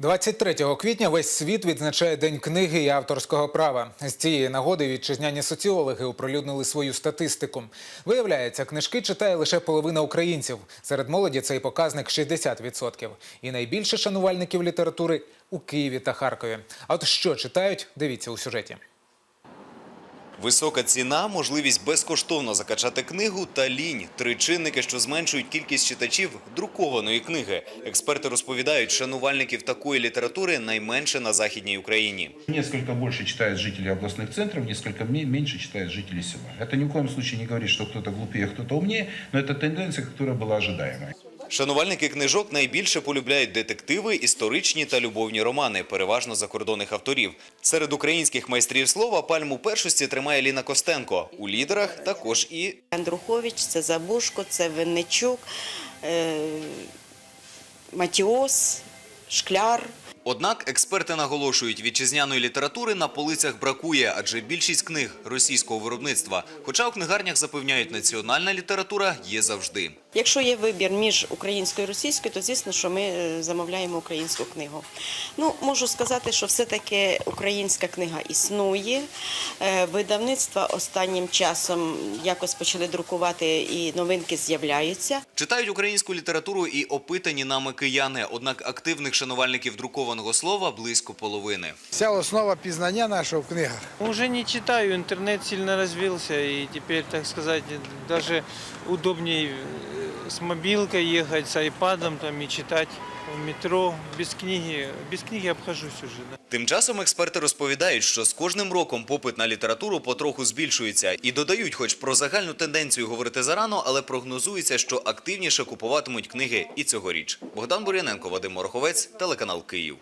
23 квітня весь світ відзначає День книги і авторського права. З цієї нагоди вітчизняні соціологи оприлюднили свою статистику. Виявляється, книжки читає лише половина українців. Серед молоді цей показник 60%. І найбільше шанувальників літератури у Києві та Харкові. А от що читають, дивіться у сюжеті. Висока ціна, можливість безкоштовно закачати книгу та лінь – три чинники, що зменшують кількість читачів друкованої книги. Експерти розповідають, шанувальників такої літератури найменше на західній Україні. Несколько больше читают жители областных центров, несколько ме- меньше читают жители села. Это ни в коем случае не говорит, что кто-то глупее, кто-то умнее, но это тенденция, которая была ожидаемой. Шанувальники книжок найбільше полюбляють детективи, історичні та любовні романи, переважно закордонних авторів. Серед українських майстрів слова пальму першості тримає Ліна Костенко. У лідерах також і Андрухович, це Забушко, це Винничук, е, Матіос, Шкляр. Однак експерти наголошують, вітчизняної літератури на полицях бракує, адже більшість книг російського виробництва. Хоча у книгарнях запевняють, національна література є завжди. Якщо є вибір між українською і російською, то звісно, що ми е, замовляємо українську книгу. Ну, можу сказати, що все-таки українська книга існує. Е, Видавництва останнім часом якось почали друкувати і новинки з'являються. Читають українську літературу і опитані нами кияни. Однак активних шанувальників друкованого слова близько половини. Вся основа пізнання нашого в книгах. Уже не читаю, интернет сильно развился, и теперь, так сказать, даже удобнее э, с мобилкой ехать, с айпадом там и читать в метро. Без книги, без книги обхожусь уже. Тим часом експерти розповідають, що з кожним роком попит літературу потроху збільшується і додають, хоч про загальну тенденцію говорити зарано, але прогнозується, що активніше купуватимуть книги і цьогоріч. Богдан Бур'яненко, Вадим Мороховець, телеканал Київ.